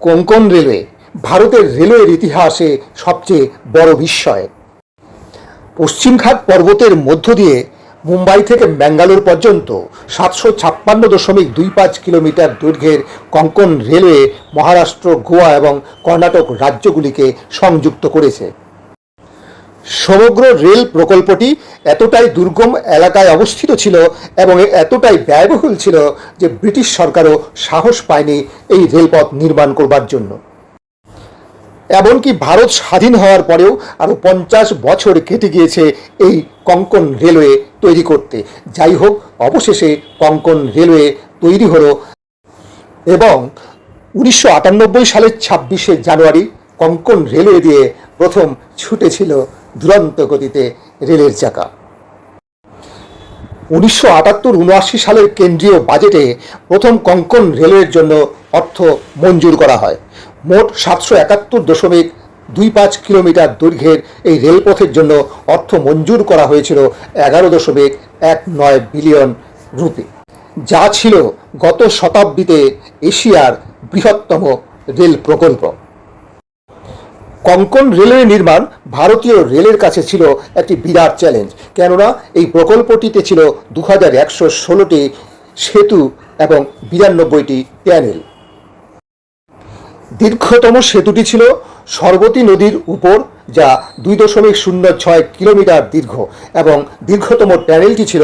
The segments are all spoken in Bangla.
কোঙ্কন রেলওয়ে ভারতের রেলওয়ের ইতিহাসে সবচেয়ে বড় বিস্ময়। পশ্চিমঘাট পর্বতের মধ্য দিয়ে মুম্বাই থেকে ব্যাঙ্গালোর পর্যন্ত সাতশো ছাপ্পান্ন দশমিক দুই পাঁচ কিলোমিটার দৈর্ঘ্যের কঙ্কন রেলওয়ে মহারাষ্ট্র, গোয়া এবং কর্ণাটক রাজ্যগুলিকে সংযুক্ত করেছে। সমগ্র রেল প্রকল্পটি এতটাই দুর্গম এলাকায় অবস্থিত ছিল এবং এতটাই ব্যয়বহুল ছিল যে ব্রিটিশ সরকারও সাহস পায়নি এই রেলপথ নির্মাণ করবার জন্য। এমনকি ভারত স্বাধীন হওয়ার পরেও আরও পঞ্চাশ বছর কেটে গিয়েছে এই কঙ্কন রেলওয়ে তৈরি করতে। যাই হোক, অবশেষে কঙ্কন রেলওয়ে তৈরি হলো এবং উনিশশো আটানব্বই সালের ছাব্বিশে জানুয়ারি কঙ্কন রেলওয়ে দিয়ে প্রথম ছুটেছিল দুরন্ত গতিতে রেলের চাকা। উনিশশো আটাত্তর উনআশি সালের কেন্দ্রীয় বাজেটে প্রথম কঙ্কন রেলওয়ের জন্য অর্থ মঞ্জুর করা হয়। মোট সাতশো একাত্তর দশমিক দুই পাঁচ কিলোমিটার দৈর্ঘ্যের এই রেলপথের জন্য অর্থ মঞ্জুর করা হয়েছিল এগারো দশমিক এক নয় বিলিয়ন রুপি। যা ছিল গত শতাব্দীতে এশিয়ার বৃহত্তম রেল প্রকল্প। কঙ্কন রেলওয়ে নির্মাণ ভারতীয় রেলের কাছে ছিল একটি বিরাট চ্যালেঞ্জ। কেননা এই প্রকল্পটিতে ছিল দু হাজার একশো ষোলোটি সেতু এবং বিরানব্বইটি প্যানেল। দীর্ঘতম সেতুটি ছিল সর্বতী নদীর উপর, যা দুই দশমিক শূন্য ছয় কিলোমিটার দীর্ঘ, এবং দীর্ঘতম প্যানেলটি ছিল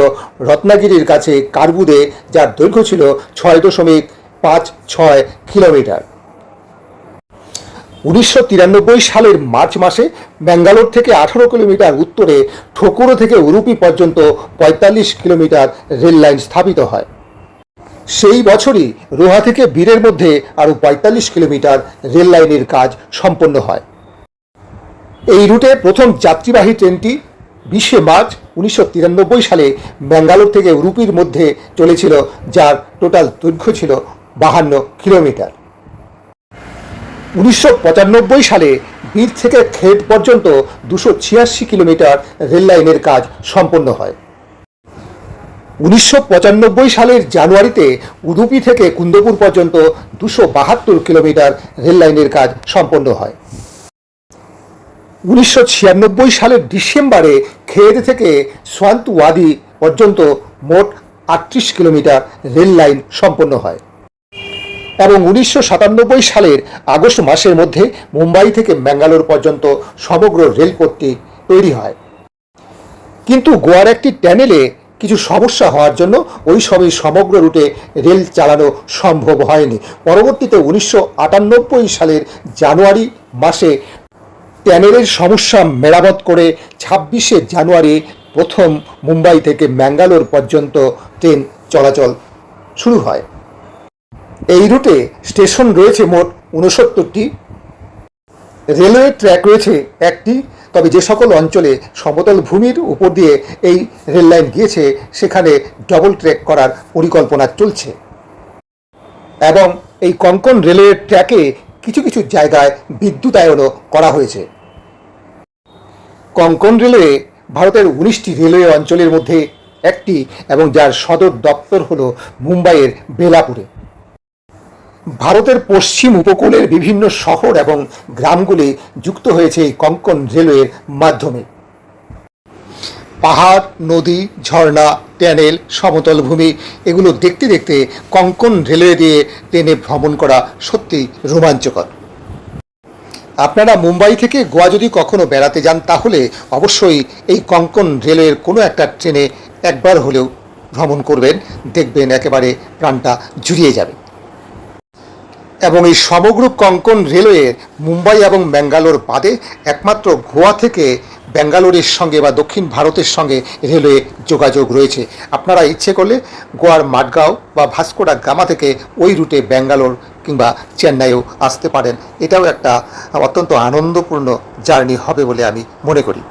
রত্নাগিরির কাছে কার্বুদে, যার দৈর্ঘ্য ছিল ছয় দশমিক পাঁচ ছয় কিলোমিটার। উনিশশো তিরানব্বই সালের মার্চ মাসে ব্যাঙ্গালোর থেকে আঠারো কিলোমিটার উত্তরে ঠোকুরো থেকে উরুপি পর্যন্ত পঁয়তাল্লিশ কিলোমিটার রেল লাইন স্থাপিত হয়। সেই বছরই রোহা থেকে বীরের মধ্যে আরও পঁয়তাল্লিশ কিলোমিটার রেল লাইনের কাজ সম্পন্ন হয়। এই রুটে প্রথম যাত্রীবাহী ট্রেনটি বিশে মার্চ উনিশশো তিরানব্বই সালে ব্যাঙ্গালোর থেকে উরুপির মধ্যে চলেছিল, যার টোটাল দৈর্ঘ্য ছিল বাহান্ন কিলোমিটার। উনিশশো পঁচানব্বই সালে বীর থেকে খেট পর্যন্ত দুশো ছিয়াশি কিলোমিটার রেল লাইনের কাজ সম্পন্ন হয়। উনিশশো পঁচানব্বই সালের জানুয়ারিতে উদুপি থেকে কুন্দপুর পর্যন্ত দুশো বাহাত্তর কিলোমিটার রেল লাইনের কাজ সম্পন্ন হয়। উনিশশো ছিয়ানব্বই সালের ডিসেম্বরে খেদ থেকে সোয়ান্তওয়াদি পর্যন্ত মোট আটত্রিশ কিলোমিটার রেল লাইন সম্পন্ন হয়। এবং উনিশশো সাতানব্বই সালের আগস্ট মাসের মধ্যে মুম্বাই থেকে ব্যাঙ্গালোর পর্যন্ত সমগ্র রেলপথটি তৈরি হয়। কিন্তু গোয়ার একটি ট্যানেলে কিছু সমস্যা হওয়ার জন্য ওই সময় সমগ্র রুটে রেল চালানো সম্ভব হয়নি। পরবর্তীতে উনিশশো আটানব্বই সালের জানুয়ারি মাসে ট্যানেলের সমস্যা মেরামত করে ছাব্বিশে জানুয়ারি প্রথম মুম্বাই থেকে ম্যাঙ্গালোর পর্যন্ত ট্রেন চলাচল শুরু হয়। এই রুটে স্টেশন রয়েছে মোট উনসত্তরটি রেলওয়ে ট্র্যাক রয়েছে একটি, তবে যে সকল অঞ্চলে সমতল ভূমির উপর দিয়ে এই রেল লাইন গিয়েছে, সেখানে ডবল ট্র্যাক করার পরিকল্পনা চলছে। এবং এই কঙ্কন রেলওয়ে ট্র্যাকে কিছু কিছু জায়গায় বিদ্যুতায়নও করা হয়েছে। কঙ্কন রেলওয়ে ভারতের উনিশটি রেলওয়ে অঞ্চলের মধ্যে একটি এবং যার সদর দপ্তর হল মুম্বাইয়ের বেলাপুরে। ভারতের পশ্চিম উপকূলের বিভিন্ন শহর এবং গ্রামগুলি যুক্ত হয়েছে এই কঙ্কন রেলওয়ের মাধ্যমে। পাহাড়, নদী, ঝর্ণা, ট্যানেল, সমতল ভূমি, এগুলো দেখতে দেখতে কঙ্কন রেলওয়ে দিয়ে ট্রেনে ভ্রমণ করা সত্যি রোমাঞ্চকর। আপনারা মুম্বাই থেকে গোয়া যদি কখনো বেড়াতে যান, তাহলে অবশ্যই এই কঙ্কন রেলওয়ের কোনো একটা ট্রেনে একবার হলেও ভ্রমণ করবেন। দেখবেন একেবারে প্রাণটা জুড়িয়ে যাবে। এবং এই সমগ্র কঙ্কন রেলওয়ের মুম্বাই এবং ব্যাঙ্গালোর বাদে একমাত্র গোয়া থেকে ব্যাঙ্গালোরের সঙ্গে বা দক্ষিণ ভারতের সঙ্গে রেলওয়ে যোগাযোগ রয়েছে। আপনারা ইচ্ছে করলে গোয়ার মাডগাঁও বা ভাস্কোডা গামা থেকে ওই রুটে ব্যাঙ্গালোর কিংবা চেন্নাইও আসতে পারেন। এটাও একটা অত্যন্ত আনন্দপূর্ণ জার্নি হবে বলে আমি মনে করি।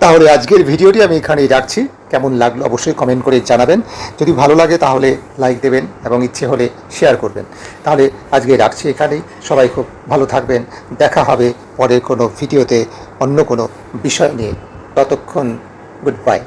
তাহলে আজকের ভিডিওটি আমি এখানেই রাখছি। কেমন লাগল অবশ্যই কমেন্ট করে জানাবেন। যদি ভালো লাগে তাহলে লাইক দেবেন এবং ইচ্ছে হলে শেয়ার করবেন। তাহলে আজকে রাখছি এখানেই। সবাই খুব ভালো থাকবেন। দেখা হবে পরের কোনো ভিডিওতে অন্য কোনো বিষয় নিয়ে। ততক্ষণ গুড বাই